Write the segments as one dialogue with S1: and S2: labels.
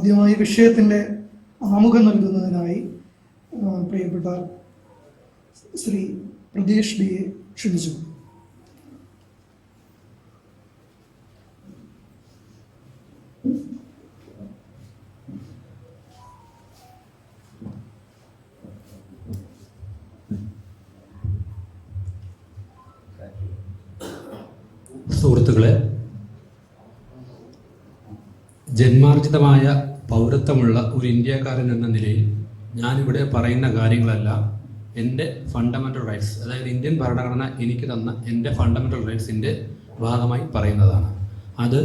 S1: ആദ്യമായി വിഷയത്തിന്റെ ആമുഖം നൽകുന്നതിനായി പ്രിയപ്പെട്ട ശ്രീ പ്രതീഷ് ബിയെ ക്ഷണിച്ചു.
S2: സുഹൃത്തുക്കളെ ജന്മാർജിതമായ പൗരത്വമുള്ള ഒരു ഇന്ത്യക്കാരൻ എന്ന നിലയിൽ ഞാനിവിടെ പറയുന്ന കാര്യങ്ങളല്ല. എന്റെ ഫണ്ടമെന്റൽ റൈറ്റ്സ് അതായത് ഇന്ത്യൻ ഭരണഘടന എനിക്ക് തന്ന എന്റെ ഫണ്ടമെന്റൽ റൈറ്റ്സിന്റെ ഭാഗമായി പറയുന്നതാണ്. അത്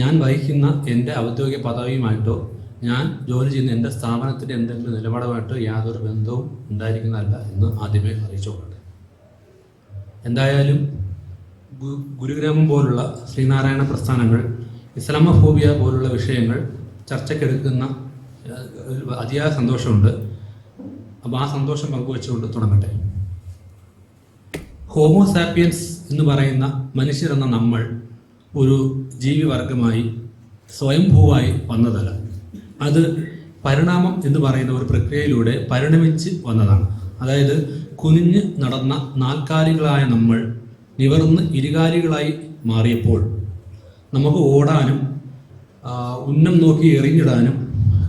S2: ഞാൻ വഹിക്കുന്ന എന്റെ ഔദ്യോഗിക പദവിയുമായിട്ടോ ഞാൻ ജോലി ചെയ്യുന്ന എന്റെ സ്ഥാപനത്തിന്റെ എന്തെങ്കിലും നിലപാടുമായിട്ടോ യാതൊരു ബന്ധവും ഉണ്ടായിരിക്കുന്നതല്ല എന്ന് ആദ്യമേ അറിയിച്ചുകൊള്ളട്ടെ. എന്തായാലും ഗുരുഗ്രാമം പോലുള്ള ശ്രീനാരായണ പ്രസ്ഥാനങ്ങൾ ഇസ്ലാമഫോബിയ പോലുള്ള വിഷയങ്ങൾ ചർച്ചയ്ക്കെടുക്കുന്ന അതിയായ സന്തോഷമുണ്ട്. അപ്പോൾ ആ സന്തോഷം പങ്കുവെച്ചുകൊണ്ട് തുടങ്ങട്ടെ. ഹോമോസാപ്പിയൻസ് എന്ന് പറയുന്ന മനുഷ്യരെന്ന നമ്മൾ ഒരു ജീവിവർഗമായി സ്വയംഭൂവായി വന്നതല്ല. അത് പരിണാമം എന്ന് പറയുന്ന ഒരു പ്രക്രിയയിലൂടെ പരിണമിച്ച് വന്നതാണ്. അതായത് കുനിഞ്ഞ് നടന്ന നാൽക്കാലികളായ നമ്മൾ നിവർന്ന് ഇരുകാലികളായി മാറിയപ്പോൾ നമുക്ക് ഓടാനും ഉന്നം നോക്കി എറിഞ്ഞിടാനും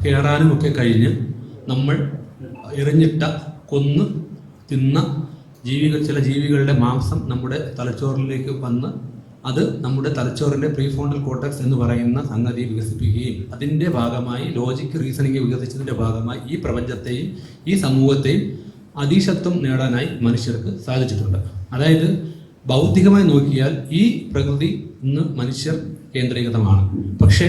S2: കയറാനും ഒക്കെ കഴിഞ്ഞ് നമ്മൾ എറിഞ്ഞിട്ട കൊന്ന് തിന്ന ജീവികൾ ചില ജീവികളുടെ മാംസം നമ്മുടെ തലച്ചോറിലേക്ക് വന്ന് അത് നമ്മുടെ തലച്ചോറിന്റെ പ്രീഫോണ്ടൽ കോട്ടക്സ് എന്ന് പറയുന്ന സംഗതി വികസിപ്പിക്കുകയും അതിന്റെ ഭാഗമായി ലോജിക് റീസണിങ് വികസിച്ചതിന്റെ ഭാഗമായി ഈ പ്രപഞ്ചത്തെയും ഈ സമൂഹത്തെയും അതീശത്വം നേടാനായി മനുഷ്യർക്ക് സാധിച്ചിട്ടുണ്ട്. അതായത് ഭൗതികമായി നോക്കിയാൽ ഈ പ്രകൃതി ഇന്ന് മനുഷ്യർ കേന്ദ്രീകൃതമാണ്. പക്ഷേ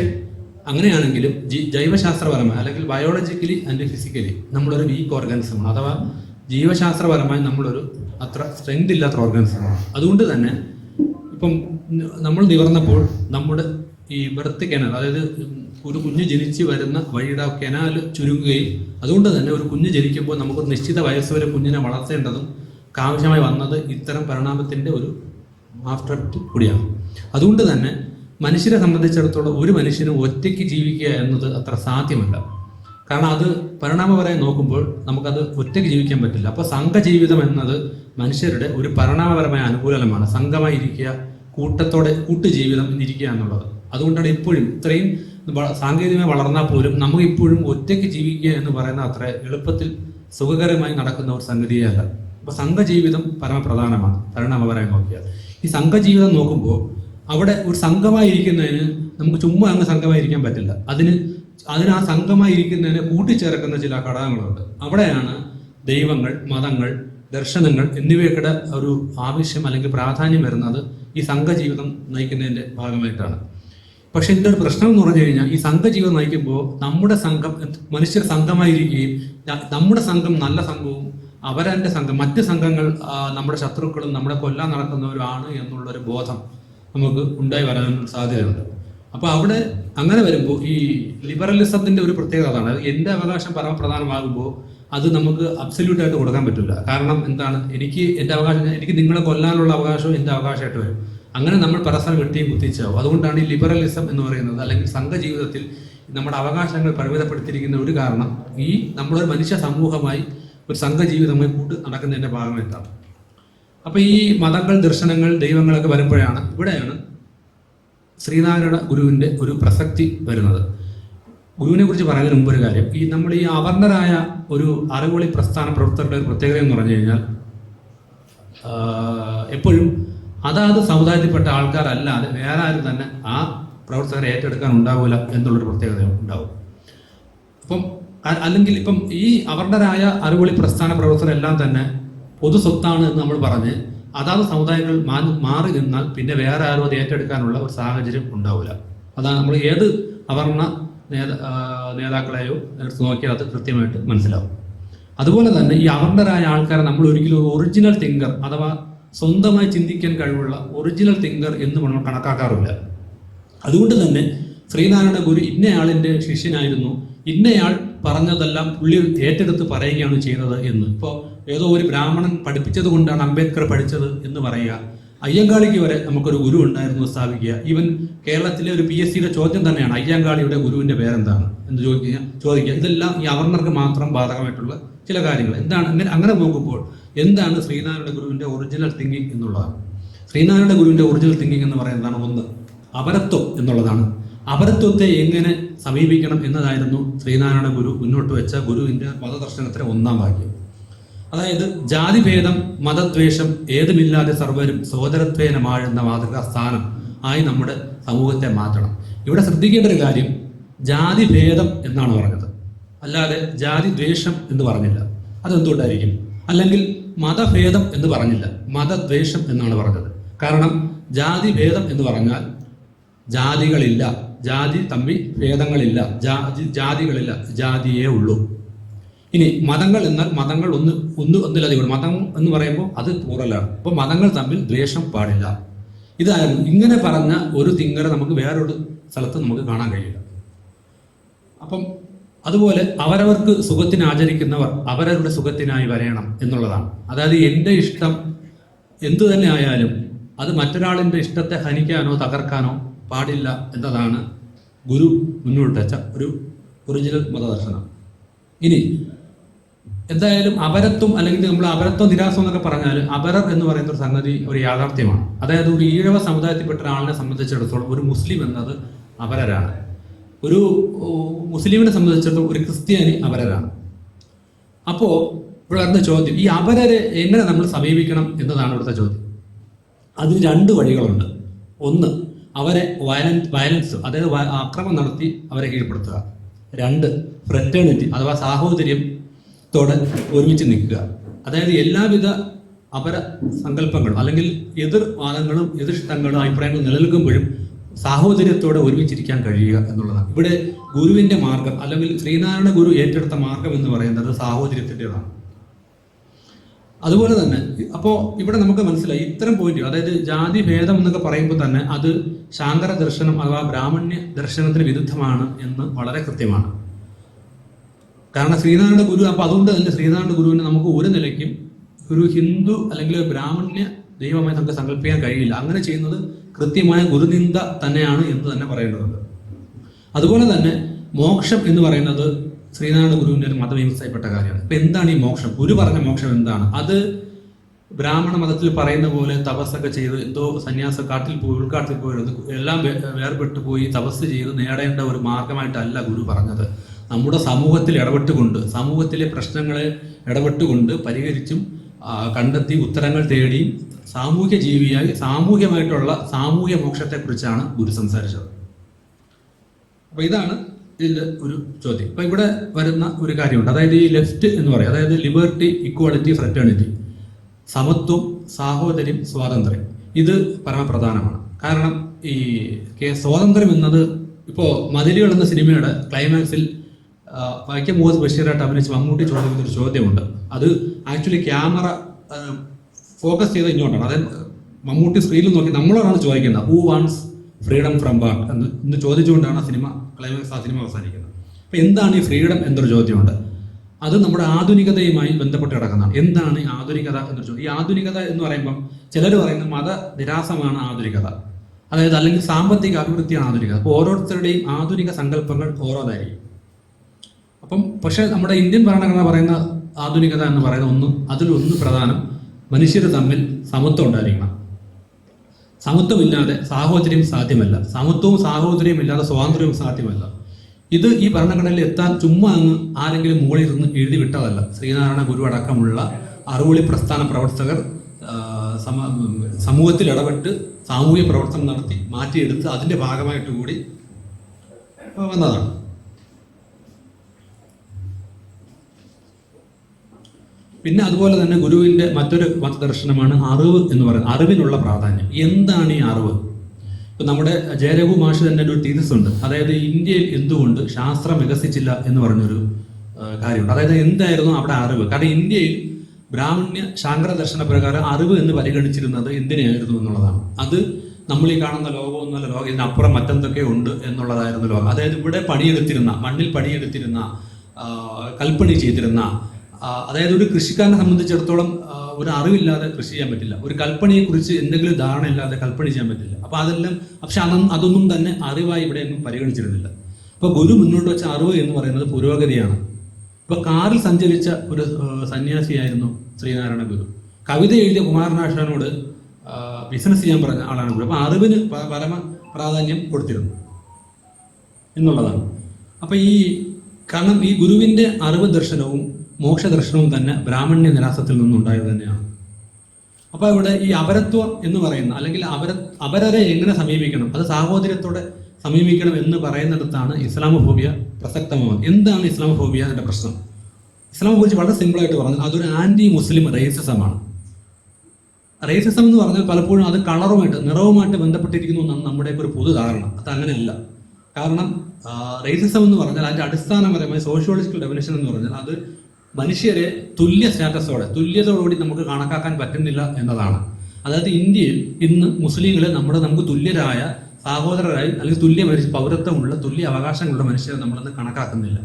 S2: അങ്ങനെയാണെങ്കിലും ജി ജൈവശാസ്ത്രപരമായി അല്ലെങ്കിൽ ബയോളജിക്കലി ആൻഡ് ഫിസിക്കലി നമ്മളൊരു വീക്ക് ഓർഗാനിസമാണ് അഥവാ ജീവശാസ്ത്രപരമായി നമ്മളൊരു അത്ര സ്ട്രെങ്ത് ഇല്ലാത്ത ഓർഗാനിസമാണ് അതുകൊണ്ട് തന്നെ ഇപ്പം നമ്മൾ നിവർന്നപ്പോൾ നമ്മുടെ ഈ ബർത്ത് കെനൽ അതായത് ഒരു കുഞ്ഞ് ജനിച്ച് വരുന്ന വഴിയുടെ കെനാൽ ചുരുങ്ങുകയും അതുകൊണ്ട് തന്നെ ഒരു കുഞ്ഞ് ജനിക്കുമ്പോൾ നമുക്ക് ഒരു നിശ്ചിത വയസ്സ് വരെ കുഞ്ഞിനെ വളർത്തേണ്ടതും ആവശ്യമായി വന്നത് ഇത്തരം പരിണാമത്തിന്റെ ഒരു ആഫ്റ്റർ കൂടിയാണ്. അതുകൊണ്ട് തന്നെ മനുഷ്യരെ സംബന്ധിച്ചിടത്തോളം ഒരു മനുഷ്യനും ഒറ്റയ്ക്ക് ജീവിക്കുക എന്നത് അത്ര സാധ്യമല്ല. കാരണം അത് പരിണാമപരമായി നോക്കുമ്പോൾ നമുക്കത് ഒറ്റയ്ക്ക് ജീവിക്കാൻ പറ്റില്ല. അപ്പോൾ സംഘജീവിതം എന്നത് മനുഷ്യരുടെ ഒരു പരിണാമപരമായ അനുകൂലമാണ് സംഘമായി ഇരിക്കുക കൂട്ടത്തോടെ കൂട്ടുജീവിതം ഇരിക്കുക എന്നുള്ളത്. അതുകൊണ്ടാണ് ഇപ്പോഴും ഇത്രയും സാങ്കേതികമായി വളർന്നാൽ പോലും നമുക്ക് ഇപ്പോഴും ഒറ്റയ്ക്ക് ജീവിക്കുക എന്ന് പറയുന്ന അത്ര എളുപ്പത്തിൽ സുഖകരമായി നടക്കുന്ന ഒരു സംഗതിയല്ല അപ്പോൾ സംഘജീവിതം പരമപ്രധാനമാണ്. പരിണാമപരമായി നോക്കിയാൽ. ഈ സംഘജീവിതം നോക്കുമ്പോൾ അവിടെ ഒരു സംഘമായി ഇരിക്കുന്നതിന് നമുക്ക് ചുമ്മാ അങ്ങ് സംഘമായി ഇരിക്കാൻ പറ്റില്ല. അതിന് അതിന് ആ സംഘമായി ഇരിക്കുന്നതിനെ കൂട്ടിച്ചേർക്കുന്ന ചില ഘടകങ്ങളുണ്ട്. അവിടെയാണ് ദൈവങ്ങൾ മതങ്ങൾ ദർശനങ്ങൾ എന്നിവയൊക്കെ ഒരു ആവശ്യം അല്ലെങ്കിൽ പ്രാധാന്യം വരുന്നത് ഈ സംഘജീവിതം നയിക്കുന്നതിന്റെ ഭാഗമായിട്ടാണ്. പക്ഷെ ഇതിന്റെ ഒരു പ്രശ്നം എന്ന് പറഞ്ഞു കഴിഞ്ഞാൽ ഈ സംഘജീവിതം നയിക്കുമ്പോൾ നമ്മുടെ സംഘം മനുഷ്യർ സംഘമായിരിക്കുകയും നമ്മുടെ സംഘം നല്ല സംഘവും അവരന്റെ സംഘം മറ്റ് സംഘങ്ങൾ നമ്മുടെ ശത്രുക്കളും നമ്മുടെ കൊല്ലാൻ നടക്കുന്നവരുമാണ് എന്നുള്ളൊരു ബോധം നമുക്ക് ഉണ്ടായി വരാൻ സാധ്യതയുണ്ട്. അപ്പോൾ അവിടെ അങ്ങനെ വരുമ്പോൾ ഈ ലിബറലിസത്തിന്റെ ഒരു പ്രത്യേകത അതാണ്. എന്റെ അവകാശം പരമപ്രധാനമാകുമ്പോൾ അത് നമുക്ക് അബ്സല്യൂട്ടായിട്ട് കൊടുക്കാൻ പറ്റില്ല. കാരണം എന്താണ്? എനിക്ക് എന്റെ അവകാശം എനിക്ക് നിങ്ങളെ കൊല്ലാനുള്ള അവകാശവും എന്റെ അവകാശമായിട്ട് വരും. അങ്ങനെ നമ്മൾ പരസ്പരം വെട്ടിയും കുത്തിച്ചാവും. അതുകൊണ്ടാണ് ഈ ലിബറലിസം എന്ന് പറയുന്നത് അല്ലെങ്കിൽ സംഘജീവിതത്തിൽ നമ്മുടെ അവകാശങ്ങൾ പരിമിതപ്പെടുത്തിയിരിക്കുന്ന ഒരു കാരണം ഈ നമ്മളൊരു മനുഷ്യ സമൂഹമായി ഒരു സംഘജീവിതമായി കൂട്ട് നടക്കുന്നതിന്റെ ഭാഗമായിട്ടാണ്. അപ്പോൾ ഈ മതങ്ങൾ ദർശനങ്ങൾ ദൈവങ്ങളൊക്കെ വരുമ്പോഴാണ് ഇവിടെയാണ് ശ്രീനാരായണ ഗുരുവിന്റെ ഒരു പ്രസക്തി വരുന്നത്. ഗുരുവിനെ കുറിച്ച് പറയുന്നതിന് മുമ്പ് ഒരു കാര്യം. ഈ നമ്മൾ ഈ അവർണരായ ഒരു അറിവൊളി പ്രസ്ഥാന പ്രവർത്തകരുടെ ഒരു പ്രത്യേകത എന്ന് പറഞ്ഞു കഴിഞ്ഞാൽ എപ്പോഴും അതാത് സമുദായത്തിൽപ്പെട്ട ആൾക്കാരല്ലാതെ വേറെ ആരും തന്നെ ആ പ്രവർത്തകരെ ഏറ്റെടുക്കാൻ ഉണ്ടാവില്ല എന്നുള്ളൊരു പ്രത്യേകത ഉണ്ടാവും. അപ്പം അല്ലെങ്കിൽ ഇപ്പം ഈ അവർണരായ അറിവൊളി പ്രസ്ഥാന പ്രവർത്തകരെല്ലാം തന്നെ പൊതു സ്വത്താണ് എന്ന് നമ്മൾ പറഞ്ഞ് അതാത് സമുദായങ്ങൾ മാറി നിന്നാൽ പിന്നെ വേറെ ആരും അത് ഏറ്റെടുക്കാനുള്ള ഒരു സാഹചര്യം ഉണ്ടാവില്ല അതാണ് നമ്മൾ ഏത് അവർണ നേത നേതാക്കളെയോ എടുത്ത് നോക്കിയാൽ അത് കൃത്യമായിട്ട് മനസ്സിലാവും. അതുപോലെ തന്നെ ഈ അവർണരായ ആൾക്കാരെ നമ്മൾ ഒരിക്കലും ഒറിജിനൽ തിങ്കർ അഥവാ സ്വന്തമായി ചിന്തിക്കാൻ കഴിവുള്ള ഒറിജിനൽ തിങ്കർ എന്ന് നമ്മൾ കണക്കാക്കാറില്ല. അതുകൊണ്ട് തന്നെ ശ്രീനാരായണ ഗുരു ഇന്നയാളിന്റെ ശിഷ്യനായിരുന്നു. ഇന്നയാൾ പറഞ്ഞതെല്ലാം പുള്ളി ഏറ്റെടുത്ത് പറയുകയാണ് ചെയ്തത് എന്ന്. ഇപ്പോൾ ഏതോ ഒരു ബ്രാഹ്മണൻ പഠിപ്പിച്ചത് കൊണ്ടാണ് അംബേദ്കർ പഠിച്ചത് എന്ന് പറയുക. അയ്യങ്കാളിക്ക് വരെ നമുക്കൊരു ഗുരു ഉണ്ടായിരുന്നു സ്ഥാപിക്കുക. ഈവൻ കേരളത്തിലെ ഒരു പി എസ് സിയുടെ ചോദ്യം തന്നെയാണ് അയ്യങ്കാളിയുടെ ഗുരുവിന്റെ പേരെന്താണ് എന്ന് ചോദിക്കുക ചോദിക്കുക. ഇതെല്ലാം ഈ അവർണർക്ക് മാത്രം ബാധകമായിട്ടുള്ള ചില കാര്യങ്ങൾ. എന്താണ് അങ്ങനെ അങ്ങനെ നോക്കുമ്പോൾ എന്താണ് ശ്രീനാരായണ ഗുരുവിന്റെ ഒറിജിനൽ തിങ്കിങ് എന്നുള്ളതാണ് ശ്രീനാരായണ ഗുരുവിന്റെ ഒറിജിനൽ തിങ്കിങ് എന്ന് പറയുന്നതാണ് ഒന്ന് അപരത്വം എന്നുള്ളതാണ്. അപരത്വത്തെ എങ്ങനെ സമീപിക്കണം എന്നതായിരുന്നു ശ്രീനാരായണ ഗുരു മുന്നോട്ട് വെച്ച ഗുരുവിന്റെ മതദർശനത്തിലെ ഒന്നാം വാക്യം അതായത് ജാതിഭേദം മതദ്വേഷം ഏതുമില്ലാതെ സർവരും സഹോദരത്വേനമാഴുന്ന മാതൃകാ സ്ഥാനം ആയി നമ്മുടെ സമൂഹത്തെ മാറ്റണം. ഇവിടെ ശ്രദ്ധിക്കേണ്ട ഒരു കാര്യം ജാതിഭേദം എന്നാണ് പറഞ്ഞത്. അല്ലാതെ ജാതി ദ്വേഷം എന്ന് പറഞ്ഞില്ല. അതെന്തുകൊണ്ടായിരിക്കും? അല്ലെങ്കിൽ മതഭേദം എന്ന് പറഞ്ഞില്ല. മതദ്വേഷം എന്നാണ് പറഞ്ഞത്. കാരണം ജാതിഭേദം എന്ന് പറഞ്ഞാൽ ജാതികളില്ല. ജാതി തമ്മിൽ ഭേദങ്ങളില്ല. ജാതി ജാതികളില്ല. ജാതിയേ ഉള്ളൂ. ഇനി മതങ്ങൾ എന്നാൽ മതങ്ങൾ ഒന്ന് ഒന്ന് ഒന്നിലധികം മതം എന്ന് പറയുമ്പോൾ അത് പൂറലാണ് അപ്പോൾ മതങ്ങൾ തമ്മിൽ ദ്വേഷം പാടില്ല. ഇതായിരുന്നു ഇങ്ങനെ പറഞ്ഞ ഒരു തിങ്കര നമുക്ക് വേറൊരു സ്ഥലത്ത് നമുക്ക് കാണാൻ കഴിയില്ല. അപ്പം അതുപോലെ അവരവർക്ക് സുഖത്തിന് ആചരിക്കുന്നവർ അവരവരുടെ സുഖത്തിനായി വരയണം എന്നുള്ളതാണ്. അതായത് എന്റെ ഇഷ്ടം എന്തു തന്നെ ആയാലും അത് മറ്റൊരാളിന്റെ ഇഷ്ടത്തെ ഹനിക്കാനോ തകർക്കാനോ പാടില്ല എന്നതാണ് ഗുരു മുന്നോട്ട് വെച്ച ഒരു ഒറിജിനൽ മതദർശനം. ഇനി എന്തായാലും അപരത്വം അല്ലെങ്കിൽ നമ്മൾ അപരത്വം നിരാസം എന്നൊക്കെ പറഞ്ഞാൽ അപരർ എന്ന് പറയുന്ന ഒരു സംഗതി ഒരു യാഥാർത്ഥ്യമാണ്. അതായത് ഒരു ഈഴവ സമുദായത്തിൽപ്പെട്ട ഒരാളിനെ സംബന്ധിച്ചിടത്തോളം ഒരു മുസ്ലിം എന്നത് അപരരാണ്. ഒരു മുസ്ലിമിനെ സംബന്ധിച്ചിടത്തോളം ഒരു ക്രിസ്ത്യാനി അപരരാണ്. അപ്പോൾ വരുന്ന ചോദ്യം ഈ അപരരെ എങ്ങനെ നമ്മൾ സമീപിക്കണം എന്നതാണ് ഇവിടുത്തെ ചോദ്യം. അതിന് രണ്ട് വഴികളുണ്ട്. ഒന്ന് അവരെ വയലൻസ് വയലൻസ് അതായത് ആക്രമം നടത്തി അവരെ കീഴ്പ്പെടുത്തുക. രണ്ട് ഫ്രറ്റേണിറ്റി അഥവാ സാഹോദര്യത്തോടെ ഒരുമിച്ച് നിൽക്കുക. അതായത് എല്ലാവിധ അപര സങ്കല്പങ്ങളും അല്ലെങ്കിൽ എതിർ വാദങ്ങളും എതിർഷ്ടങ്ങളും അഭിപ്രായങ്ങളും നിലനിൽക്കുമ്പോഴും സാഹോദര്യത്തോടെ ഒരുമിച്ചിരിക്കാൻ കഴിയുക എന്നുള്ളതാണ്. ഇവിടെ ഗുരുവിന്റെ മാർഗം അല്ലെങ്കിൽ ശ്രീനാരായണ ഗുരു ഏറ്റെടുത്ത മാർഗം എന്ന് പറയുന്നത് സാഹോദര്യത്തിന്റെതാണ്. അതുപോലെ തന്നെ അപ്പോൾ ഇവിടെ നമുക്ക് മനസ്സിലായി ഇത്തരം പോയിന്റ് അതായത് ജാതി ഭേദം എന്നൊക്കെ പറയുമ്പോൾ തന്നെ അത് ശാങ്കര ദർശനം അഥവാ ബ്രാഹ്മണ്യ ദർശനത്തിന് വിരുദ്ധമാണ് എന്ന് വളരെ കൃത്യമാണ്. കാരണം ശ്രീനാരായണ ഗുരു അപ്പോൾ അതുകൊണ്ട് തന്നെ ശ്രീനാരായണ ഗുരുവിനെ നമുക്ക് ഒരു നിലയ്ക്കും ഒരു ഹിന്ദു അല്ലെങ്കിൽ ബ്രാഹ്മണ്യ ദൈവമായി നമുക്ക് സങ്കല്പിക്കാൻ കഴിയില്ല. അങ്ങനെ ചെയ്യുന്നത് കൃത്യമായ ഗുരുനിന്ദ തന്നെയാണ് എന്ന് തന്നെ പറയേണ്ടതുണ്ട്. അതുപോലെ തന്നെ മോക്ഷം എന്ന് പറയുന്നത് ശ്രീനാരായണ ഗുരുവിന്റെ ഒരു മതവ്യവസ്ഥയിൽപ്പെട്ട കാര്യമാണ്. ഇപ്പൊ എന്താണ് ഈ മോക്ഷം? ഗുരു പറഞ്ഞ മോക്ഷം എന്താണ്? അത് ബ്രാഹ്മണ മതത്തിൽ പറയുന്ന പോലെ തപസ്സൊക്കെ ചെയ്ത് എന്തോ സന്യാസ കാട്ടിൽ പോയി ഉൾക്കാട്ടിൽ പോയി എല്ലാം വേർപെട്ട് പോയി തപസ് ചെയ്ത് നേടേണ്ട ഒരു മാർഗമായിട്ടല്ല ഗുരു പറഞ്ഞത്. നമ്മുടെ സമൂഹത്തിൽ ഇടപെട്ടുകൊണ്ട് സമൂഹത്തിലെ പ്രശ്നങ്ങളെ ഇടപെട്ടുകൊണ്ട് പരിഹരിച്ചും കണ്ടെത്തി ഉത്തരങ്ങൾ തേടി സാമൂഹ്യ ജീവിയായി സാമൂഹ്യമായിട്ടുള്ള സാമൂഹ്യ മോക്ഷത്തെക്കുറിച്ചാണ് ഗുരു സംസാരിച്ചത്. അപ്പോൾ ഇതാണ് ഇതിന്റെ ഒരു ചോദ്യം. അപ്പൊ ഇവിടെ വരുന്ന ഒരു കാര്യമുണ്ട്. അതായത് ഈ ലെഫ്റ്റ് എന്ന് പറയും. അതായത് ലിബർട്ടി ഇക്വാളിറ്റി ഫ്രറ്റേണിറ്റി സമത്വം സാഹോദര്യം സ്വാതന്ത്ര്യം. ഇത് പരമപ്രധാനമാണ്. കാരണം ഈ കെ- സ്വാതന്ത്ര്യം എന്നത് ഇപ്പോൾ മതിലുകൾ എന്ന സിനിമയുടെ ക്ലൈമാക്സിൽ വൈക്കം മുഹമ്മദ് ബഷീറായിട്ട് അഭിനയിച്ച് മമ്മൂട്ടി ചോദിക്കുന്ന ഒരു ചോദ്യമുണ്ട്. അത് ആക്ച്വലി ക്യാമറ ഫോക്കസ് ചെയ്ത് ഇങ്ങോട്ടാണ്. അതായത് മമ്മൂട്ടി സ്ക്രീനിൽ നോക്കി നമ്മളോടാണ് ചോദിക്കുന്നത് who wants freedom from back എന്ന് എന്ന് ചോദിച്ചുകൊണ്ടാണ് ആ സിനിമ ക്ലൈമാക്സ് ആ സിനിമ അവസാനിക്കുന്നത്. അപ്പോൾ എന്താണ് ഈ ഫ്രീഡം എന്നൊരു ചോദ്യമുണ്ട്. അത് നമ്മുടെ ആധുനികതയുമായി ബന്ധപ്പെട്ട് കിടക്കുന്നതാണ്. എന്താണ് ഈ ആധുനികത എന്നൊരു ചോദ്യം ഈ ആധുനികത എന്ന് പറയുമ്പം ചിലർ പറയുന്ന മത നിരാസമാണ് ആധുനികത. അതായത് അല്ലെങ്കിൽ സാമ്പത്തിക അഭിവൃദ്ധിയാണ് ആധുനികത. അപ്പോൾ ഓരോരുത്തരുടെയും ആധുനിക സങ്കല്പങ്ങൾ ഓരോതായിരിക്കും. അപ്പം പക്ഷേ നമ്മുടെ ഇന്ത്യൻ ഭരണഘടന പറയുന്ന ആധുനികത എന്ന് പറയുന്ന ഒന്ന് അതിലൊന്ന് പ്രധാനം മനുഷ്യർ തമ്മിൽ സമത്വം ഉണ്ടായിരിക്കണം. സമത്വമില്ലാതെ സാഹോദര്യം സാധ്യമല്ല. സമത്വവും സാഹോദര്യവും ഇല്ലാതെ സ്വാതന്ത്ര്യവും സാധ്യമല്ല. ഇത് ഈ ഭരണഘടനയിൽ എത്താൻ ചുമ്മാ അങ്ങ് ആരെങ്കിലും മുകളിൽ നിന്ന് എഴുതി വിട്ടതല്ല. ശ്രീനാരായണ ഗുരു അടക്കമുള്ള അറുവളി പ്രസ്ഥാന പ്രവർത്തകർ സമൂഹത്തിൽ ഇടപെട്ട് സാമൂഹ്യ പ്രവർത്തനം നടത്തി മാറ്റിയെടുത്ത് അതിന്റെ ഭാഗമായിട്ട് കൂടി വന്നതാണ്. പിന്നെ അതുപോലെ തന്നെ ഗുരുവിന്റെ മറ്റൊരു മതദർശനമാണ് അറിവ് എന്ന് പറയുന്നത്. അറിവിനുള്ള പ്രാധാന്യം. എന്താണ് ഈ അറിവ്? ഇപ്പൊ നമ്മുടെ ജയരഘു മാഷ് തന്നെ ഒരു തീരസ് ഉണ്ട്. അതായത് ഇന്ത്യയിൽ എന്തുകൊണ്ട് ശാസ്ത്രം വികസിച്ചില്ല എന്ന് പറഞ്ഞൊരു കാര്യമുണ്ട്. അതായത് എന്തായിരുന്നു അവിടെ അറിവ്? കാരണം ഇന്ത്യയിൽ ബ്രാഹ്മണ്യ ശാങ്കര ദർശന പ്രകാരം അറിവ് എന്ന് പരിഗണിച്ചിരുന്നത് എന്തിനായിരുന്നു എന്നുള്ളതാണ്. അത് നമ്മൾ ഈ കാണുന്ന ലോകമൊന്നുമല്ല ലോകം ഇതിനപ്പുറം മറ്റെന്തൊക്കെ ഉണ്ട് എന്നുള്ളതായിരുന്നു ലോകം. അതായത് ഇവിടെ പണിയെടുത്തിരുന്ന മണ്ണിൽ പണിയെടുത്തിരുന്ന കൽപ്പണി ചെയ്തിരുന്ന അതായത് ഒരു കൃഷിക്കാരനെ സംബന്ധിച്ചിടത്തോളം ഒരു അറിവില്ലാതെ കൃഷി ചെയ്യാൻ പറ്റില്ല. ഒരു കൽപ്പണിയെ കുറിച്ച് എന്തെങ്കിലും ധാരണ ഇല്ലാതെ കൽപ്പണ ചെയ്യാൻ പറ്റില്ല. അപ്പൊ അതെല്ലാം പക്ഷെ അതൊന്നും അതൊന്നും തന്നെ അറിവായി ഇവിടെ ഒന്നും പരിഗണിച്ചിരുന്നില്ല. അപ്പോൾ ഗുരു മുന്നോട്ട് വെച്ച അറിവ് എന്ന് പറയുന്നത് പുരോഗതിയാണ്. ഇപ്പൊ കാറിൽ സഞ്ചരിച്ച ഒരു സന്യാസിയായിരുന്നു ശ്രീനാരായണ ഗുരു. കവിത എഴുതിയ കുമാരനാശാനോട് ബിസിനസ് ചെയ്യാൻ പറഞ്ഞ ആളാണ് ഗുരു. അപ്പൊ അറിവിന് പരമ പ്രാധാന്യം കൊടുത്തിരുന്നു. എന്നുള്ളതാണ്. അപ്പൊ ഈ കാരണം ഈ ഗുരുവിന്റെ അറിവ് ദർശനവും മോക്ഷ ദർശനവും തന്നെ ബ്രാഹ്മണ്യ നിരാസത്തിൽ നിന്നുണ്ടായത് തന്നെയാണ്. അപ്പൊ ഇവിടെ ഈ അപരത്വം എന്ന് പറയുന്ന അല്ലെങ്കിൽ അപര അപരരെ എങ്ങനെ സമീപിക്കണം അത് സാഹോദര്യത്തോടെ സമീപിക്കണം എന്ന് പറയുന്നിടത്താണ് ഇസ്ലാമോഫോബിയ പ്രസക്തമാവുന്നത്. എന്താണ് ഇസ്ലാമോഫോബിയ എന്റെ പ്രശ്നം? ഇസ്ലാമോഫോബിയ വളരെ സിമ്പിൾ ആയിട്ട് പറഞ്ഞാൽ അതൊരു ആന്റി മുസ്ലിം റേസിസമാണ്. റേസിസം എന്ന് പറഞ്ഞാൽ പലപ്പോഴും അത് കളറുമായിട്ട് നിറവുമായിട്ട് ബന്ധപ്പെട്ടിരിക്കുന്നു എന്നാണ് നമ്മുടെയൊക്കെ ഒരു പൊതു ധാരണ അത് അങ്ങനെയല്ല. കാരണം റേസിസം എന്ന് പറഞ്ഞാൽ അതിന്റെ അടിസ്ഥാനപരമായ സോഷ്യോളജിക്കൽ ഡെഫിനേഷൻ എന്ന് പറഞ്ഞാൽ അത് മനുഷ്യരെ തുല്യ സ്റ്റാറ്റസോടെ തുല്യതയോടുകൂടി നമുക്ക് കണക്കാക്കാൻ പറ്റുന്നില്ല എന്നതാണ്. അതായത് ഇന്ത്യയിൽ ഇന്ന് മുസ്ലിങ്ങളെ നമ്മുടെ നമുക്ക് തുല്യരായ സഹോദരരായി അല്ലെങ്കിൽ തുല്യ പൗരത്വമുള്ള തുല്യ അവകാശങ്ങളുള്ള മനുഷ്യരെ നമ്മളത് കണക്കാക്കുന്നില്ല.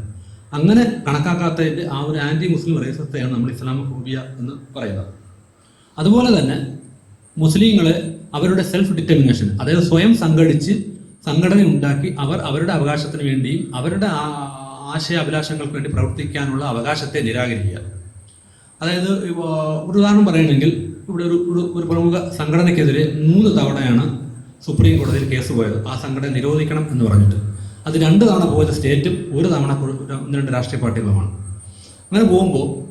S2: അങ്ങനെ കണക്കാക്കാത്തതിന്റെ ആ ഒരു ആന്റി മുസ്ലിം റേസത്തെയാണ് നമ്മൾ ഇസ്ലാമോഫോബിയ എന്ന് പറയുന്നത്. അതുപോലെ തന്നെ മുസ്ലിങ്ങളെ അവരുടെ സെൽഫ് ഡിറ്റർമിനേഷൻ അതായത് സ്വയം സംഘടിച്ച് സംഘടന ഉണ്ടാക്കി അവർ അവരുടെ അവകാശത്തിന് വേണ്ടിയും അവരുടെ ആ- ആശയ അഭിലാഷങ്ങൾക്ക് വേണ്ടി പ്രവർത്തിക്കാനുള്ള അവകാശത്തെ നിരാകരിക്കുക. അതായത് ഒരു ഉദാഹരണം പറയുകയാണെങ്കിൽ ഇവിടെ ഒരു ഒരു- പ്രമുഖ സംഘടനയ്ക്കെതിരെ മൂന്ന് തവണയാണ് സുപ്രീം കോടതിയിൽ കേസ് പോയത്. ആ സംഘടന നിരോധിക്കണം എന്ന് പറഞ്ഞിട്ട്. അത് രണ്ട് തവണ പോയത് സ്റ്റേറ്റും ഒരു തവണ ഒന്ന് രണ്ട് രാഷ്ട്രീയ പാർട്ടികളുമാണ്. അങ്ങനെ പോകുമ്പോൾ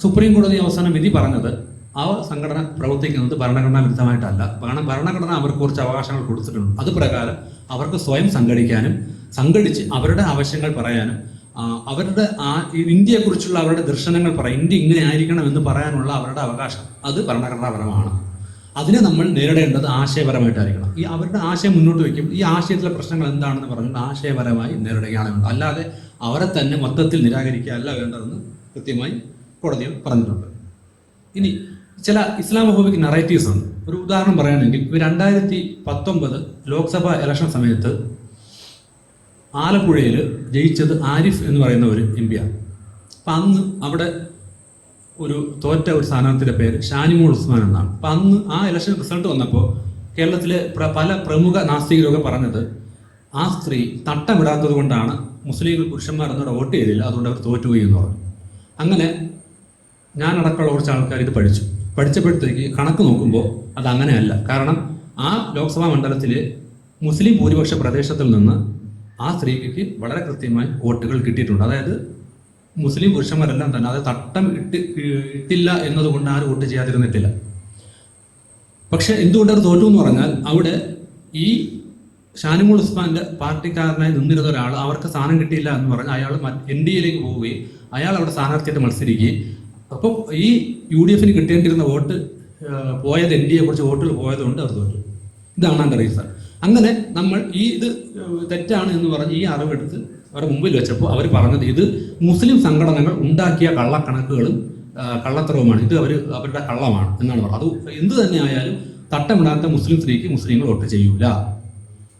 S2: സുപ്രീം കോടതി അവസാനം വിധി പറഞ്ഞത് ആ സംഘടന പ്രവർത്തിക്കുന്നത് ഭരണഘടനാ വിരുദ്ധമായിട്ടല്ല. കാരണം ഭരണഘടന അവർക്ക് കുറച്ച് അവകാശങ്ങൾ കൊടുത്തിട്ടുണ്ട്. അത് പ്രകാരം അവർക്ക് സ്വയം സംഘടിക്കാനും സംഘടിച്ച് അവരുടെ ആവശ്യങ്ങൾ പറയാനും അവരുടെ ആ ഇന്ത്യയെ ഇന്ത്യയെക്കുറിച്ചുള്ള അവരുടെ ദർശനങ്ങൾ പറയാം ഇന്ത്യ ഇങ്ങനെ ആയിരിക്കണം എന്ന് പറയാനുള്ള അവരുടെ അവകാശം. അത് ഭരണഘടനാപരമാണ്. അതിനെ നമ്മൾ നേരിടേണ്ടത് ആശയപരമായിട്ടായിരിക്കണം. ഈ അവരുടെ ആശയം മുന്നോട്ട് വയ്ക്കും. ഈ ആശയത്തിലെ പ്രശ്നങ്ങൾ എന്താണെന്ന് പറഞ്ഞിട്ട് ആശയപരമായി നേരിടുകയാണ് വേണ്ടത്. അല്ലാതെ അവരെ തന്നെ മൊത്തത്തിൽ നിരാകരിക്കുക അല്ല വേണ്ടതെന്ന് കൃത്യമായി കോടതി പറഞ്ഞിട്ടുണ്ട്. ഇനി ചില ഇസ്ലാമോഫോബിക് നറേറ്റീവ്സ് ഉണ്ട്. ഒരു ഉദാഹരണം പറയുകയാണെങ്കിൽ രണ്ടായിരത്തി പത്തൊമ്പത് ലോക്സഭ ഇലക്ഷൻ സമയത്ത് ആലപ്പുഴയിൽ ജയിച്ചത് ആരിഫ് എന്ന് പറയുന്ന ഒരു എം ആണ്. അപ്പം അന്ന് അവിടെ ഒരു തോറ്റ ഒരു സ്ഥാനാർത്ഥിയുടെ പേര് ഷാനിമോൾ ഉസ്മാൻ എന്നാണ്. അപ്പം അന്ന് ആ ഇലക്ഷൻ റിസൾട്ട് വന്നപ്പോൾ കേരളത്തിലെ പല പ്രമുഖ നാസ്തികരൊക്കെ പറഞ്ഞത് ആ സ്ത്രീ തട്ടമിടാത്തത് കൊണ്ടാണ് മുസ്ലിം പുരുഷന്മാർ എന്നോട് വോട്ട് ചെയ്തില്ല അതുകൊണ്ട് അവർ തോറ്റുപോയി എന്ന് പറഞ്ഞു. അങ്ങനെ ഞാനടക്കമുള്ള കുറച്ച് ആൾക്കാർ ഇത് പഠിച്ചു. പഠിച്ചപ്പോഴത്തേക്ക് കണക്ക് നോക്കുമ്പോൾ അത് അങ്ങനെയല്ല. കാരണം ആ ലോക്സഭാ മണ്ഡലത്തിൽ മുസ്ലിം ഭൂരിപക്ഷ പ്രദേശത്തിൽ നിന്ന് ആ സ്ത്രീക്ക് വളരെ കൃത്യമായി വോട്ടുകൾ കിട്ടിയിട്ടുണ്ട്. അതായത് മുസ്ലിം പുരുഷന്മാരെല്ലാം തന്നെ അത് തട്ടം ഇട്ട് ഇട്ടില്ല എന്നതുകൊണ്ട് ആരും വോട്ട് ചെയ്യാതിരുന്നിട്ടില്ല. പക്ഷെ എന്തുകൊണ്ട് അവർ തോറ്റു എന്ന് പറഞ്ഞാൽ അവിടെ ഈ ഷാനിമുൾ ഉസ്മാന്റെ പാർട്ടിക്കാരനായി നിന്നിരുന്ന ഒരാൾ അവർക്ക് സ്ഥാനം കിട്ടിയില്ല എന്ന് പറഞ്ഞ് അയാൾ എൻ ഡി എയിലേക്ക് പോവുകയും അയാൾ അവിടെ സ്ഥാനാർത്ഥിയായിട്ട് മത്സരിക്കുകയും അപ്പോൾ ഈ യു ഡി എഫിന് കിട്ടേണ്ടിരുന്ന വോട്ട് പോയത് എൻ ഡി എ കുറച്ച് വോട്ടുകൾ പോയതുകൊണ്ട് അവർ തോറ്റു. ഇതാണ് എന്റെ റീസൺ. അങ്ങനെ നമ്മൾ ഈ ഇത് തെറ്റാണ് എന്ന് പറഞ്ഞ് ഈ അറിവെടുത്ത് അവരുടെ മുമ്പിൽ വെച്ചപ്പോൾ അവർ പറഞ്ഞത് ഇത് മുസ്ലിം സംഘടനകൾ ഉണ്ടാക്കിയ കള്ളക്കണക്കുകളും കള്ളത്തരവുമാണ്. ഇത് അവർ അവരുടെ കള്ളമാണ് എന്നാണ് പറഞ്ഞത്. അത് എന്ത് തന്നെ ആയാലും തട്ടമിടാത്ത മുസ്ലിം സ്ത്രീക്ക് മുസ്ലിങ്ങൾ വോട്ട് ചെയ്യൂല.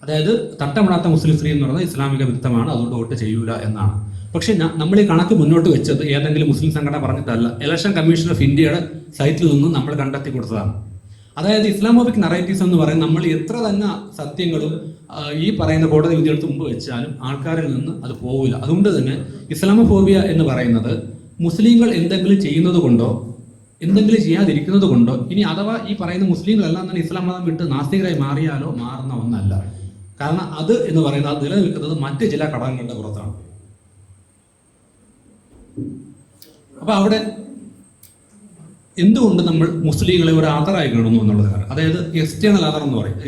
S2: അതായത് തട്ടമിടാത്ത മുസ്ലിം സ്ത്രീ എന്ന് പറഞ്ഞാൽ ഇസ്ലാമിക വിരുദ്ധമാണ് അതുകൊണ്ട് വോട്ട് ചെയ്യൂല എന്നാണ്. പക്ഷേ നമ്മൾ ഈ കണക്ക് മുന്നോട്ട് വെച്ചത് ഏതെങ്കിലും മുസ്ലിം സംഘടന പറഞ്ഞിട്ടല്ല. ഇലക്ഷൻ കമ്മീഷൻ ഓഫ് ഇന്ത്യയുടെ സൈറ്റിൽ നിന്നും നമ്മൾ കണ്ടെത്തി കൊടുത്തതാണ്. അതായത് ഇസ്ലാമോബിക് നറേറ്റീവ്സ് എന്ന് പറയുന്നത് നമ്മൾ എത്ര തന്നെ സത്യങ്ങളും ഈ പറയുന്ന കോടതി വിധികൾക്ക് മുമ്പ് വെച്ചാലും ആൾക്കാരിൽ നിന്ന് അത് പോവില്ല. അതുകൊണ്ട് തന്നെ ഇസ്ലാമോഫോബിയ എന്ന് പറയുന്നത് മുസ്ലിങ്ങൾ എന്തെങ്കിലും ചെയ്യുന്നത് കൊണ്ടോ എന്തെങ്കിലും ചെയ്യാതിരിക്കുന്നത് കൊണ്ടോ ഇനി അഥവാ ഈ പറയുന്ന മുസ്ലിങ്ങളെല്ലാം തന്നെ ഇസ്ലാം മതം വിട്ട് നാസ്തികരായി മാറിയാലോ മാറുന്ന ഒന്നല്ല. കാരണം അത് എന്ന് പറയുന്നത് നിലനിൽക്കുന്നത് മറ്റ് ചില ഘടകങ്ങളുടെ പുറത്താണ്. അപ്പൊ അവിടെ എന്തുകൊണ്ട് നമ്മൾ മുസ്ലിങ്ങളെ ഒരു ആധാറായി കാണുന്നു എന്നുള്ളതാണ് അതായത് എക്സ്റ്റേണൽ ആധാർ എന്ന് പറയും.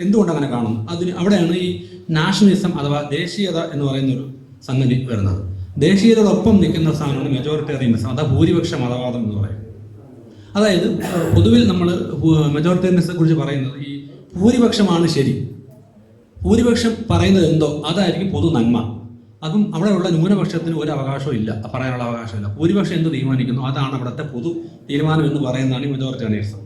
S2: എന്തുകൊണ്ട് അങ്ങനെ കാണുന്നു? അതിന് അവിടെയാണ് ഈ നാഷണലിസം അഥവാ ദേശീയത എന്ന് പറയുന്ന ഒരു സംഗതി വരുന്നത്. ദേശീയതയോടൊപ്പം നിൽക്കുന്ന സാധനമാണ് മെജോറിറ്റേറിയനിസം അഥവാ ഭൂരിപക്ഷ മതവാദം എന്ന് പറയും. അതായത് പൊതുവിൽ നമ്മൾ മെജോറിറ്റേറിയനിസത്തെ കുറിച്ച് പറയുന്നത് ഈ ഭൂരിപക്ഷമാണ് ശരി. ഭൂരിപക്ഷം പറയുന്നത് എന്തോ? അതായിരിക്കും പൊതു നന്മ അതും അവിടെയുള്ള ന്യൂനപക്ഷത്തിന് ഒരു അവകാശവും ഇല്ല. പറയാനുള്ള അവകാശമില്ല. ഭൂരിപക്ഷം എന്ത് തീരുമാനിക്കുന്നു? അതാണ് അവിടുത്തെ പൊതു തീരുമാനം എന്ന് പറയുന്നതാണ് ഈ മെജോറിറ്റേറിയനിസം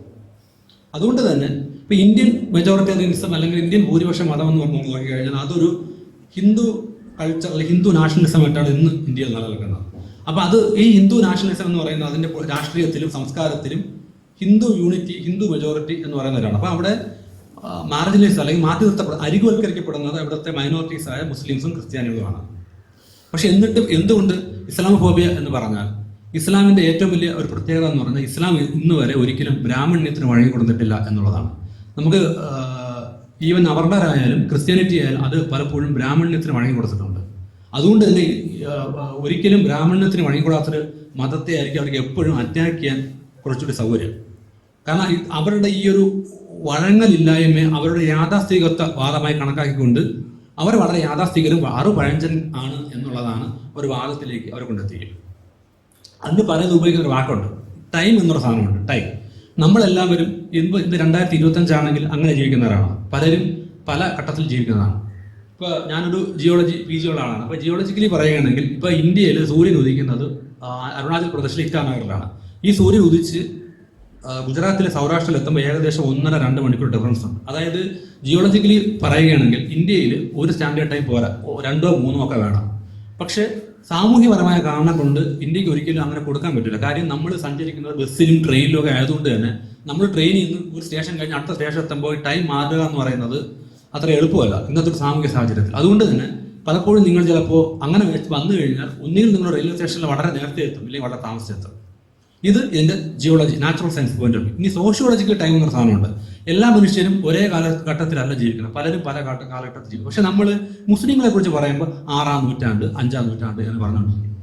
S2: അതുകൊണ്ട് തന്നെ ഇപ്പൊ ഇന്ത്യൻ മെജോറിറ്റേറിയനിസം അല്ലെങ്കിൽ ഇന്ത്യൻ ഭൂരിപക്ഷ മതം എന്ന് പറഞ്ഞു നോക്കിക്കഴിഞ്ഞാൽ അതൊരു ഹിന്ദു കൾച്ചർ ഹിന്ദു നാഷണലിസമായിട്ടാണ് ഇന്ന് ഇന്ത്യയിൽ നിലനിൽക്കുന്നത്. അപ്പോൾ അത് ഈ ഹിന്ദു നാഷണലിസം എന്ന് പറയുന്നത് അതിന്റെ രാഷ്ട്രീയത്തിലും സംസ്കാരത്തിലും ഹിന്ദു യൂണിറ്റി ഹിന്ദു മെജോറിറ്റി എന്ന് പറയുന്നവരാണ്. അപ്പോൾ അവിടെ മാർജിനൈസ് അല്ലെങ്കിൽ മാറ്റി നിർത്തപ്പെടുന്ന അരികുവൽക്കരിക്കപ്പെടുന്നത് ഇവിടുത്തെ മൈനോറിറ്റീസ് ആയ മുസ്ലിംസും ക്രിസ്ത്യാനികളുമാണ്. പക്ഷെ എന്നിട്ടും എന്തുകൊണ്ട് ഇസ്ലാമോഫോബിയ എന്ന് പറഞ്ഞാൽ ഇസ്ലാമിന്റെ ഏറ്റവും വലിയ ഒരു പ്രത്യേകത എന്ന് പറഞ്ഞാൽ ഇസ്ലാം ഇന്ന് വരെ ഒരിക്കലും ബ്രാഹ്മണ്യത്തിന് വഴങ്ങി കൊടുത്തിട്ടില്ല എന്നുള്ളതാണ്. നമുക്ക് ഈവൻ അവർണരായാലും ക്രിസ്ത്യാനിറ്റി ആയാലും അത് പലപ്പോഴും ബ്രാഹ്മണ്യത്തിന് വഴങ്ങി കൊടുത്തിട്ടുണ്ട്. അതുകൊണ്ട് തന്നെ ഒരിക്കലും ബ്രാഹ്മണ്യത്തിന് വഴങ്ങി കൊടുക്കാത്തൊരു മതത്തെ ആയിരിക്കും അവർക്ക് എപ്പോഴും അറ്റാക്ക് ചെയ്യാൻ കുറച്ചുകൂടി സൗകര്യം. കാരണം അവരുടെ ഈ ഒരു വഴങ്ങലില്ലായ്മ അവരുടെ യാഥാസ്ഥികത്വ വാദമായി കണക്കാക്കിക്കൊണ്ട് അവർ വളരെ യാഥാസ്ഥികരും ആറു പഴഞ്ചൻ ആണ് എന്നുള്ളതാണ് ഒരു വാദത്തിലേക്ക് അവർ കൊണ്ടെത്തിക്കുക അതിന് പലതും ഉപയോഗിക്കുന്ന ഒരു വാക്കുണ്ട്. ടൈം എന്നൊരു സാധനമുണ്ട്. ടൈം. നമ്മളെല്ലാവരും ഇന്ന് ഇന്ന് രണ്ടായിരത്തി ഇരുപത്തഞ്ചാണെങ്കിൽ അങ്ങനെ ജീവിക്കുന്നവരാണ്. പലരും പല ഘട്ടത്തിൽ ജീവിക്കുന്നതാണ്. ഇപ്പോൾ ഞാനൊരു ജിയോളജി പി ജി ഉള്ള ആളാണ്. അപ്പോൾ ജിയോളജിക്കലി പറയുകയാണെങ്കിൽ ഇപ്പോൾ ഇന്ത്യയിൽ സൂര്യൻ ഉദിക്കുന്നത് അരുണാചൽ പ്രദേശിലെ ഇറ്റാനഗറിലാണ്. ഈ സൂര്യൻ ഉദിച്ച് ഗുജറാത്തിലെ സൗരാഷ്ട്രയിൽ എത്തുമ്പോൾ ഏകദേശം ഒന്നര രണ്ട് മണിക്കൂർ ഡിഫറൻസ് ഉണ്ട്. അതായത് ജിയോളജിക്കലി പറയുകയാണെങ്കിൽ ഇന്ത്യയിൽ ഒരു സ്റ്റാൻഡേർഡ് ടൈം പോരാ. രണ്ടോ മൂന്നോ ഒക്കെ വേണം. പക്ഷേ സാമൂഹ്യപരമായ കാരണം കൊണ്ട് ഇന്ത്യയ്ക്ക് ഒരിക്കലും അങ്ങനെ കൊടുക്കാൻ പറ്റില്ല. കാര്യം നമ്മൾ സഞ്ചരിക്കുന്നത് ബസ്സിലും ട്രെയിനിലും ഒക്കെ ആയതുകൊണ്ട് തന്നെ നമ്മൾ ട്രെയിനിൽ നിന്ന് ഒരു സ്റ്റേഷൻ കഴിഞ്ഞ് അടുത്ത സ്റ്റേഷൻ എത്തുമ്പോൾ ടൈം മാറുക എന്ന് പറയുന്നത് അത്ര എളുപ്പമല്ല. ഇന്നത്തെ ഒരു സാമൂഹ്യ സാഹചര്യത്തിൽ. അതുകൊണ്ട് തന്നെ പലപ്പോഴും നിങ്ങൾ ചിലപ്പോൾ അങ്ങനെ വന്നു കഴിഞ്ഞാൽ ഒന്നുകിൽ നിങ്ങൾ റെയിൽവേ സ്റ്റേഷനിൽ വളരെ നേരത്തെ എത്തും അല്ലെങ്കിൽ വളരെ താമസിച്ചെത്തും. ഇത് എന്റെ geology natural science point of view ഇനി സോഷ്യോളജിക്കൽ ടൈം എന്നൊരു സാധനമുണ്ട്. എല്ലാ മനുഷ്യരും ഒരേ കാലഘട്ടത്തിലല്ല ജീവിക്കുന്നത്. പലരും പല കാലഘട്ടത്തിൽ ജീവിക്കും. പക്ഷെ നമ്മൾ മുസ്ലിങ്ങളെ കുറിച്ച് പറയുമ്പോൾ ആറാം നൂറ്റാണ്ട് അഞ്ചാം നൂറ്റാണ്ട് എന്ന് പറഞ്ഞുകൊണ്ടിരിക്കും.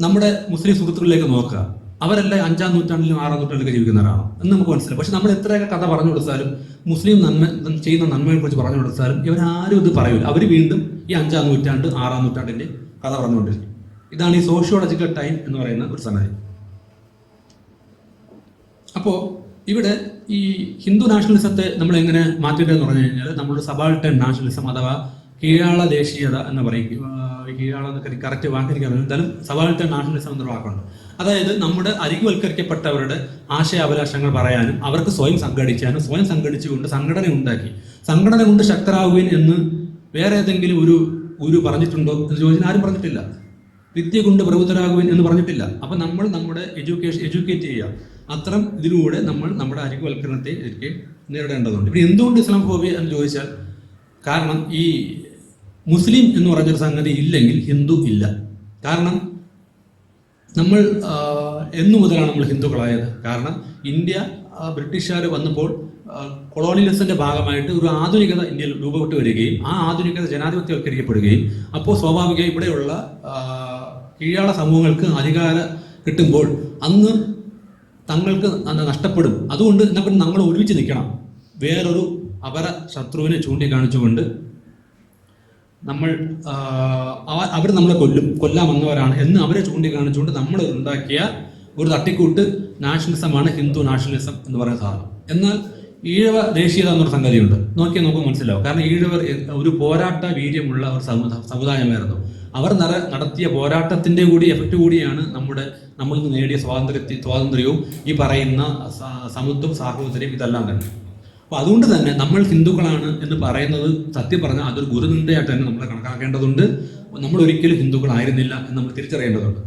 S2: നമ്മുടെ മുസ്ലിം സുഹൃത്തുക്കളിലേക്ക് നോക്കുക. അവരെല്ലാം അഞ്ചാം നൂറ്റാണ്ടിലും ആറാം നൂറ്റാണ്ടിലൊക്കെ ജീവിക്കുന്നവരാണ്. എന്ന് നമുക്ക് മനസ്സിലാവും പക്ഷെ നമ്മൾ എത്രയൊക്കെ കഥ പറഞ്ഞു കൊടുത്താലും മുസ്ലിം നന്മ ചെയ്യുന്ന നന്മയെ കുറിച്ച് പറഞ്ഞു കൊടുത്താലും ഇവരാരും ഇത് പറയൂല. അവർ വീണ്ടും ഈ അഞ്ചാം നൂറ്റാണ്ട് ആറാം നൂറ്റാണ്ടിന്റെ കഥ പറഞ്ഞുകൊണ്ടിരിക്കും. ഇതാണ് ഈ സോഷ്യോളജിക്കൽ ടൈം എന്ന് പറയുന്ന ഒരു സംഗതി. അപ്പോൾ ഇവിടെ ഈ ഹിന്ദു നാഷണലിസത്തെ നമ്മൾ എങ്ങനെ മാറ്റിയിട്ടെന്ന് പറഞ്ഞു കഴിഞ്ഞാൽ നമ്മൾ സബാൾട്ടൻ നാഷണലിസം അഥവാ കീഴാള ദേശീയത എന്ന് പറയും. കീഴാള കറക്റ്റ് അറിയില്ല എന്തായാലും സബാൾട്ടൻ നാഷണലിസം എന്നൊരു വാക്കുണ്ട്. അതായത് നമ്മുടെ അരികുവൽക്കരിക്കപ്പെട്ടവരുടെ ആശയ ആശയാഭിലാഷങ്ങൾ പറയാനും അവർക്ക് സ്വയം സംഘടിക്കാനും സ്വയം സംഘടിച്ചുകൊണ്ട് സംഘടന ഉണ്ടാക്കി. സംഘടന കൊണ്ട് ശക്തരാകുവിൻ എന്ന് വേറെ ഏതെങ്കിലും ഒരു ഗുരു പറഞ്ഞിട്ടുണ്ടോ എന്ന് ചോദിച്ചാൽ ആരും പറഞ്ഞിട്ടില്ല. വിദ്യ കൊണ്ട് പ്രബുദ്ധരാകുവിൻ എന്ന് പറഞ്ഞിട്ടില്ല. അപ്പൊ നമ്മൾ നമ്മുടെ എഡ്യൂക്കേഷൻ എഡ്യൂക്കേറ്റ് ചെയ്യുക. അത്തരം ഇതിലൂടെ നമ്മൾ നമ്മുടെ അരികുവൽക്കരണത്തെ എനിക്ക് നേരിടേണ്ടതുണ്ട്. ഇപ്പം എന്തുകൊണ്ട് ഇസ്ലാം ഫോബിയ എന്ന് ചോദിച്ചാൽ കാരണം ഈ മുസ്ലിം എന്ന് പറഞ്ഞൊരു സംഗതി ഇല്ലെങ്കിൽ ഹിന്ദു ഇല്ല. കാരണം നമ്മൾ എന്നു മുതലാണ് നമ്മൾ ഹിന്ദുക്കളായത്. കാരണം ഇന്ത്യ ബ്രിട്ടീഷുകാർ വന്നപ്പോൾ കൊളോണിയലിസത്തിന്റെ ഭാഗമായിട്ട് ഒരു ആധുനികത ഇന്ത്യയിൽ രൂപപ്പെട്ട് വരികയും ആ ആധുനികത ജനാധിപത്യവൽക്കരിക്കപ്പെടുകയും അപ്പോൾ സ്വാഭാവികമായി ഇവിടെയുള്ള കീഴാള സമൂഹങ്ങൾക്ക് അധികാരം കിട്ടുമ്പോൾ അന്ന് തങ്ങൾക്ക് നഷ്ടപ്പെടും. അതുകൊണ്ട് പിന്നെ നമ്മൾ ഒരുമിച്ച് നിൽക്കണം. വേറൊരു അപര ശത്രുവിനെ ചൂണ്ടിക്കാണിച്ചുകൊണ്ട് നമ്മൾ അവർ നമ്മളെ കൊല്ലും. കൊല്ലാൻ വന്നവരാണ് എന്ന് അവരെ ചൂണ്ടിക്കാണിച്ചുകൊണ്ട് നമ്മൾ ഉണ്ടാക്കിയ ഒരു തട്ടിക്കൂട്ട് നാഷണലിസമാണ് ഹിന്ദു നാഷണലിസം എന്ന് പറയുന്ന സാധനം. എന്നാൽ ഈഴവ ദേശീയത എന്നൊരു സംഗതിയുണ്ട്. നോക്കിയാൽ നമുക്ക് മനസ്സിലാവും. കാരണം ഈഴവർ ഒരു പോരാട്ട വീര്യമുള്ള ഒരു സമു- സമുദായമായിരുന്നു. അവർ നട നടത്തിയ പോരാട്ടത്തിന്റെ കൂടി എഫക്റ്റ് കൂടിയാണ് നമ്മുടെ നമ്മൾ നേടിയ സ്വാതന്ത്ര്യത്തി സ്വാതന്ത്ര്യവും ഈ പറയുന്ന സമത്വം സാഹോദര്യം ഇതെല്ലാം തന്നെ. അപ്പൊ അതുകൊണ്ട് തന്നെ നമ്മൾ ഹിന്ദുക്കളാണ് എന്ന് പറയുന്നത് സത്യം പറഞ്ഞാൽ അതൊരു ഗുരുനിന്ദയായിട്ട് തന്നെ നമ്മൾ കണക്കാക്കേണ്ടതുണ്ട്. നമ്മൾ ഒരിക്കലും ഹിന്ദുക്കളായിരുന്നില്ല എന്ന് നമ്മൾ തിരിച്ചറിയേണ്ടതുണ്ട്.